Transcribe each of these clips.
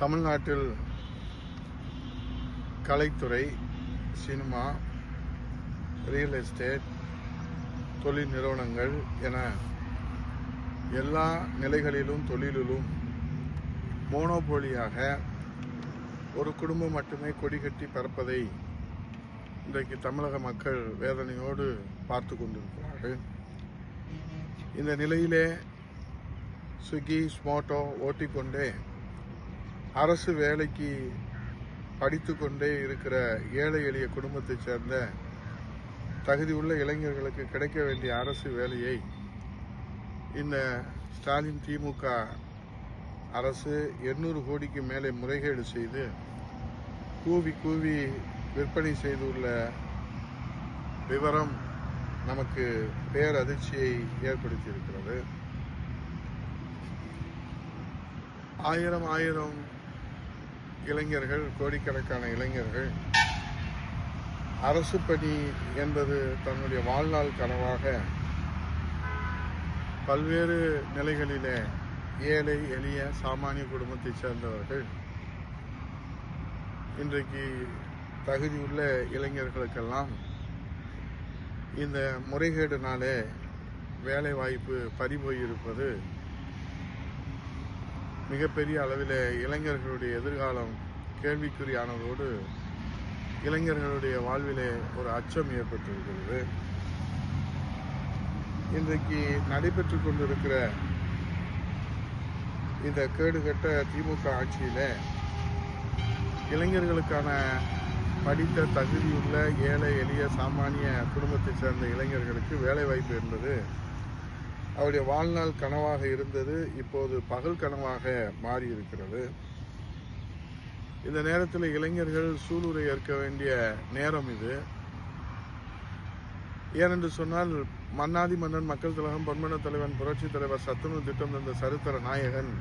தமிழ்நாட்டில் கலைத்துறை cinema real estate தொழில் நிறுவனங்கள் என எல்லா நிலைகளிலும் தொழிலிலும் மோனோபோலியாக ஒரு குடும்பம் மட்டுமே கொடி கட்டி பறப்பதை இன்றைக்கு தமிழக மக்கள் வேதனையோடு பார்த்து கொண்டிருக்கிறார்கள். இந்த நிலையிலே ஸ்விக்கி ஸ்மோட்டோ ஓட்டிக்கொண்டே அரசு வேலைக்கு படித்து கொண்டே இருக்கிற ஏழை எளிய குடும்பத்தைச் சேர்ந்த தகுதி உள்ள இளைஞர்களுக்கு கிடைக்க வேண்டிய அரசு வேலையை இந்த ஸ்டாலின் திமுக அரசு எண்ணூறு கோடிக்கு மேலே முறைகேடு செய்து கூவி கூவி விற்பனை செய்துள்ள விவரம் நமக்கு பேரதிர்ச்சியை ஏற்படுத்தியிருக்கிறது. ஆயிரம் ஆயிரம் இளைஞர்கள் கோடிக்கணக்கான இளைஞர்கள் அரசு பணி என்பது தன்னுடைய வாழ்நாள் கனவாக பல்வேறு நிலைகளிலே ஏழை எளிய சாமானிய குடும்பத்தைச் சேர்ந்தவர்கள் இன்றைக்கு தகுதியுள்ள இளைஞர்களுக்கெல்லாம் இந்த முறைகேடுனாலே வேலை வாய்ப்பு பறிபோயிருப்பது மிகப்பெரிய அளவில் இளைஞர்களுடைய எதிர்காலம் கேள்விக்குறியானதோடு இளைஞர்களுடைய வாழ்விலே ஒரு அச்சம் ஏற்பட்டிருக்கிறது. இன்றைக்கு நடைபெற்று கொண்டிருக்கிற இந்த கேடுகட்ட திமுக ஆட்சியில் இளைஞர்களுக்கான படித்த தகுதியுள்ள ஏழை எளிய சாமானிய குடும்பத்தைச் சேர்ந்த இளைஞர்களுக்கு வேலைவாய்ப்பு என்பது அவருடைய வாழ்நாள் கனவாக இருந்தது இப்போது பகல் கனவாக மாறி இருக்கிறது இந்த நேரத்தில் இளைஞர்கள் சூளுரை ஏற்க வேண்டிய நேரம் இது. ஏனென்று சொன்னால் மன்னாதி மன்னன் மக்கள் திலகம் பொன்மன தலைவன் புரட்சி தலைவர் சத்துணவு திட்டம் தந்த சரித்திர நாயகன்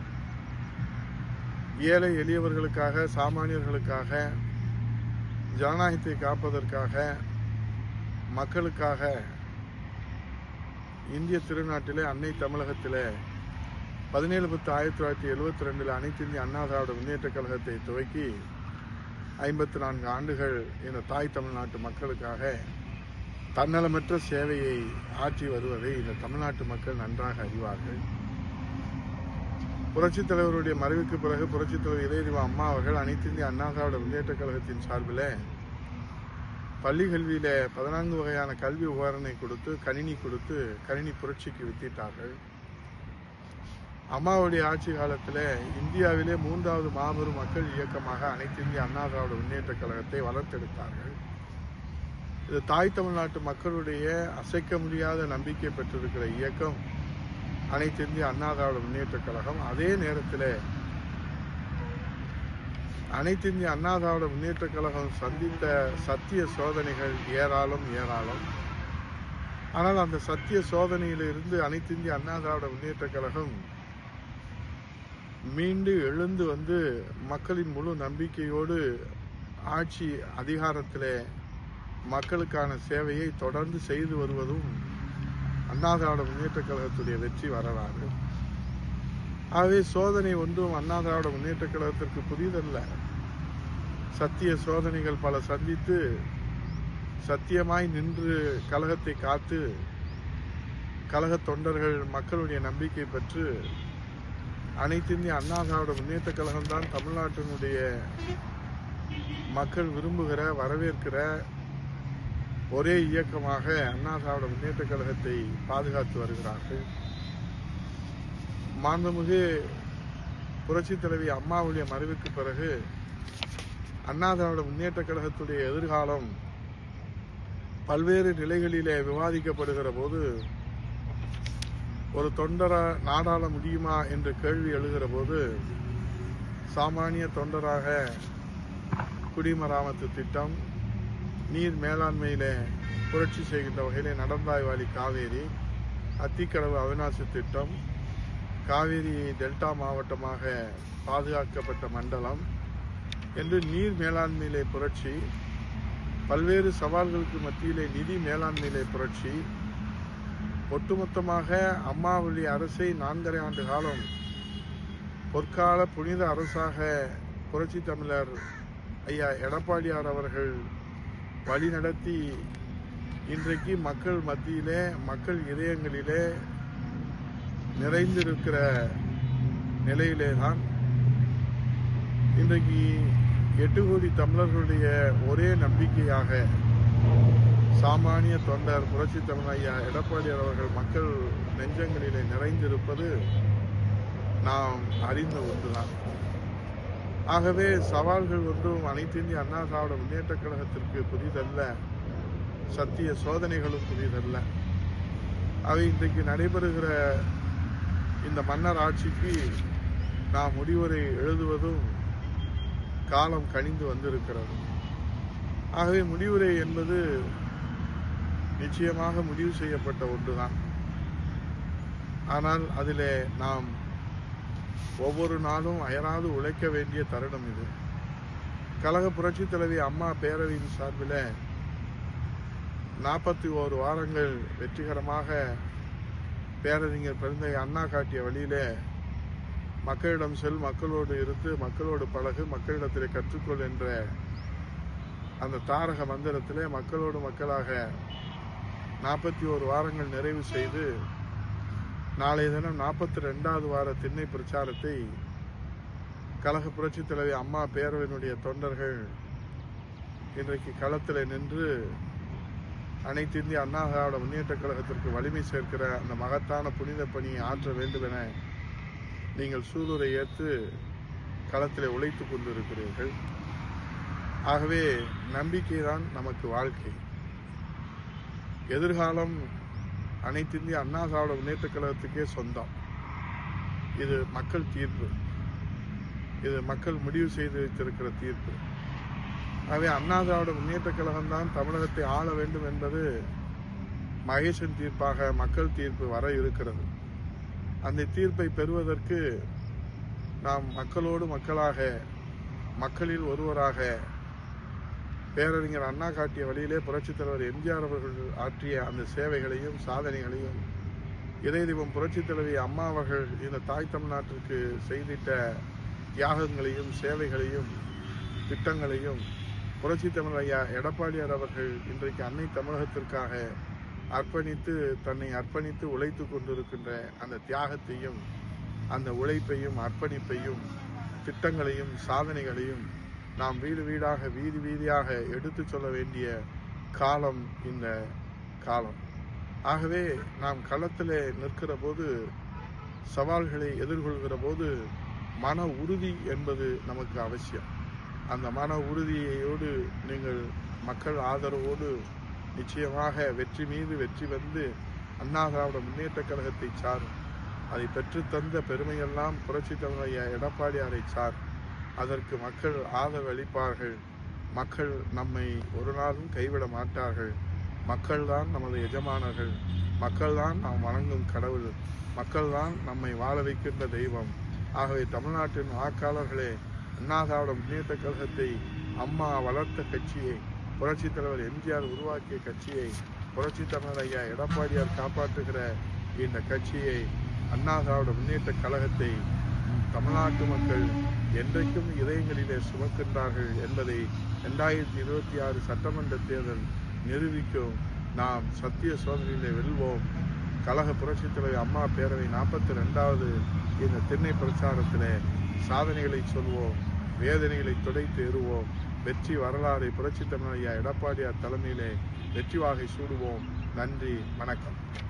ஏழை எளியவர்களுக்காக சாமானியர்களுக்காக ஜனநாயகத்தை காப்பதற்காக மக்களுக்காக இந்திய திருநாட்டிலே அன்னை தமிழகத்திலே பதினேழு பத்து ஆயிரத்தி தொள்ளாயிரத்தி எழுபத்தி ரெண்டில் அனைத்து இந்திய அண்ணா திராவிட முன்னேற்றக் கழகத்தை துவக்கி ஐம்பத்தி நான்கு ஆண்டுகள் இந்த தாய் தமிழ்நாட்டு மக்களுக்காக தன்னலமற்ற சேவையை ஆற்றி வருவதை இந்த தமிழ்நாட்டு மக்கள் நன்றாக அறிவார்கள். புரட்சித் தலைவருடைய மறைவுக்கு பிறகு புரட்சித் தலைவர் இதயதீப அம்மா அவர்கள் அனைத்து இந்திய அண்ணா திராவிட முன்னேற்றக் கழகத்தின் சார்பில் பள்ளி கல்வியில் பதினான்கு வகையான கல்வி உபகரணை கொடுத்து கணினி கொடுத்து கணினி புரட்சிக்கு வித்திட்டார்கள். அம்மாவுடைய ஆட்சி காலத்தில் இந்தியாவிலே மூன்றாவது மாபெரும் மக்கள் இயக்கமாக அனைத்து இந்திய அண்ணா திராவிட முன்னேற்ற கழகத்தை வளர்த்தெடுத்தார்கள். இது தாய் தமிழ்நாட்டு மக்களுடைய அசைக்க முடியாத நம்பிக்கை பெற்றிருக்கிற இயக்கம் அனைத்து இந்திய அண்ணா திராவிட முன்னேற்ற கழகம். அதே நேரத்தில் அனைத்து இந்திய அண்ணா திராவிட முன்னேற்ற கழகம் சந்தித்த சத்திய சோதனைகள் ஏராளம் ஏராளம். ஆனால் அந்த சத்திய சோதனையிலிருந்து அனைத்து இந்திய அண்ணா திராவிட முன்னேற்ற கழகம் மீண்டு எழுந்து வந்து மக்களின் முழு நம்பிக்கையோடு ஆட்சி அதிகாரத்திலே மக்களுக்கான சேவையை தொடர்ந்து செய்து வருவதும் அண்ணா திராவிட முன்னேற்ற கழகத்துடைய வெற்றி வரலாறு. ஆகவே சோதனை ஒன்றும் அண்ணா திராவிட முன்னேற்ற கழகத்திற்கு புதிதல்ல. சத்திய சோதனைகள் பல சந்தித்து சத்தியமாய் நின்று கழகத்தை காத்து கழக தொண்டர்கள் மக்களுடைய நம்பிக்கை பெற்று அனைத்து இந்திய அண்ணா திராவிட முன்னேற்ற கழகம்தான் தமிழ்நாட்டினுடைய மக்கள் விரும்புகிற வரவேற்கிற ஒரே இயக்கமாக அண்ணா திராவிட முன்னேற்ற கழகத்தை பாதுகாத்து வருகிறார்கள். மாண்புமிகு புரட்சி தலைவி அம்மாவுடைய மறைவுக்கு பிறகு அண்ணா திராவிட முன்னேற்ற கழகத்துடைய எதிர்காலம் பல்வேறு நிலைகளிலே விவாதிக்கப்படுகிற போது ஒரு தொண்டரா நாடாள முடியுமா என்ற கேள்வி எழுகிற போது சாமானிய தொண்டராக குடிமராமத்து திட்டம் நீர் மேலாண்மையிலே புரட்சி செய்கின்ற வகையிலே நடந்தாய்வாளி காவேரி அத்திக்கடவு அவிநாசி திட்டம் காவேரி டெல்டா மாவட்டமாக பாதுகாக்கப்பட்ட மண்டலம் என்று நீர் மேலாண்மையிலே புரட்சி பல்வேறு சவால்களுக்கு மத்தியிலே நிதி மேலாண்மையிலே புரட்சி. ஒட்டுமொத்தமாக அம்மாவுடைய அரசை நான்கரை ஆண்டு காலம் பொற்கால புனித அரசாக புரட்சி தமிழர் ஐயா எடப்பாடியார் அவர்கள் வழிநடத்தி இன்றைக்கு மக்கள் மத்தியிலே மக்கள் இதயங்களிலே நிறைந்திருக்கிற நிலையிலே தான் இன்றைக்கு எட்டு கோடி தமிழர்களுடைய ஒரே நம்பிக்கையாக சாமானிய தொண்டர் புரட்சி தமிழ் ஐயா எடப்பாடியார் அவர்கள் மக்கள் நெஞ்சங்களிலே நிறைந்திருப்பது நாம் அறிந்த ஒன்றுதான். ஆகவே சவால்கள் ஒன்றும் அனைத்து இந்திய அண்ணா திராவிட முன்னேற்ற கழகத்திற்கு புதிதல்ல. சத்திய சோதனைகளும் புதிதல்ல. அவை இன்றைக்கு நடைபெறுகிற இந்த மன்னர் ஆட்சிக்கு நாம் முடிவுரை எழுதுவதும் காலம் கனிந்து வந்திருக்கிறது. ஆகவே முடிவுரை என்பது நிச்சயமாக முடிவு செய்யப்பட்ட ஒன்றுதான். ஆனால் அதிலே நாம் ஒவ்வொரு நாளும் அயராது உழைக்க வேண்டிய தருணம் இது. கழக புரட்சி தலைவி அம்மா பேரவையின் சார்பில் நாற்பத்தி ஓரு வாரங்கள் வெற்றிகரமாக பேரறிஞர் பெருந்தை அண்ணா காட்டிய வழியிலே மக்களிடம் செல் மக்களோடு இருந்து மக்களோடு பழகு மக்களிடத்திலே கற்றுக்கொள் என்ற அந்த தாரக மந்திரத்திலே மக்களோடு மக்களாக நாற்பத்தி ஓரு வாரங்கள் நிறைவு செய்து நாளைய தினம் நாற்பத்தி ரெண்டாவது வார திண்ணை பிரச்சாரத்தை கழக புரட்சித் தலைவி அம்மா பேரவையினுடைய தொண்டர்கள் இன்றைக்கு களத்தில் நின்று அனைத்து இந்திய அண்ணா திராவிட முன்னேற்ற கழகத்திற்கு வலிமை சேர்க்கிற அந்த மகத்தான புனித பணியை ஆற்ற வேண்டும் என நீங்கள் சூளுரை ஏற்று களத்தில் உழைத்து கொண்டிருக்கிறீர்கள். ஆகவே நம்பிக்கை தான் நமக்கு வாழ்க்கை. எதிர்காலம் அனைத்து இந்திய அண்ணா திராவிட முன்னேற்ற கழகத்துக்கே சொந்தம். இது மக்கள் தீர்ப்பு. இது மக்கள் முடிவு செய்து வைத்திருக்கிற தீர்ப்பு. ஆகவே அண்ணா திராவிட முன்னேற்ற கழகம் தான் தமிழகத்தை ஆள வேண்டும் என்பது மகேசன் தீர்ப்பாக மக்கள் தீர்ப்பு வர இருக்கிறது. அந்த தீர்ப்பை பெறுவதற்கு நாம் மக்களோடு மக்களாக மக்களில் ஒருவராக பேரறிஞர் அண்ணா காட்டிய வழியிலே புரட்சித் தலைவர் எம்ஜிஆர் அவர்கள் ஆற்றிய அந்த சேவைகளையும் சாதனைகளையும் இதய தெய்வம் புரட்சித் தலைவி அம்மா அவர்கள் இந்த தாய் தமிழ்நாட்டிற்கு செய்திட்ட தியாகங்களையும் சேவைகளையும் திட்டங்களையும் புரட்சி தமிழ் ஐயா எடப்பாடியார் அவர்கள் இன்றைக்கு அன்னை தமிழகத்திற்காக அர்ப்பணித்து தன்னை அர்ப்பணித்து உழைத்து கொண்டிருக்கின்ற அந்த தியாகத்தையும் அந்த உழைப்பையும் அர்ப்பணிப்பையும் திட்டங்களையும் சாதனைகளையும் நாம் வீடு வீடாக வீதி வீதியாக எடுத்து சொல்ல வேண்டிய காலம் இந்த காலம். ஆகவே நாம் களத்தில் நிற்கிற போது சவால்களை எதிர்கொள்கிற போது மன உறுதி என்பது நமக்கு அவசியம். அந்த மன உறுதியோடு நீங்கள் மக்கள் ஆதரவோடு நிச்சயமாக வெற்றி மீது வெற்றி வந்து அண்ணா திராவிட முன்னேற்ற கழகத்தை சார். அதை பெற்றுத்தந்த பெருமையெல்லாம் புரட்சி தமிழைய எடப்பாடியாரை சார். அதற்கு மக்கள் ஆதரவு அளிப்பார்கள் மக்கள் நம்மை ஒரு நாளும் கைவிட மாட்டார்கள். மக்கள்தான் நமது எஜமானர்கள். மக்கள்தான் நாம் வணங்கும் கடவுள். மக்கள்தான் நம்மை வாழ வைக்கின்ற தெய்வம். ஆகவே தமிழ்நாட்டின் வாக்காளர்களே அண்ணா முன்னேற்ற கழகத்தை அம்மா வளர்த்த கட்சியை புரட்சித் தலைவர் எம்ஜிஆர் உருவாக்கிய கட்சியை புரட்சி தலைவர் ஐயா எடப்பாடியார் காப்பாற்றுகிற இந்த கட்சியை அண்ணா திராவிட முன்னேற்ற கழகத்தை தமிழ்நாட்டு மக்கள் என்றைக்கும் இதயங்களிலே சுமக்கின்றார்கள் என்பதை ரெண்டாயிரத்தி இருபத்தி ஆறு சட்டமன்ற தேர்தல் நிரூபிக்கும் நாம் சத்திய சோதனையிலே வெல்வோம். கழக புரட்சித் தலைவர் அம்மா பேரவை நாற்பத்தி ரெண்டாவது இந்த திண்ணை பிரச்சாரத்திலே சாதனைகளை சொல்வோம். வேதனைகளை துடைத்து எறுவோம் வெற்றி வரலாறை புரட்சித் ஐயா எடப்பாடியார் தலைமையிலே வெற்றி வாகை சூடுவோம். நன்றி வணக்கம்.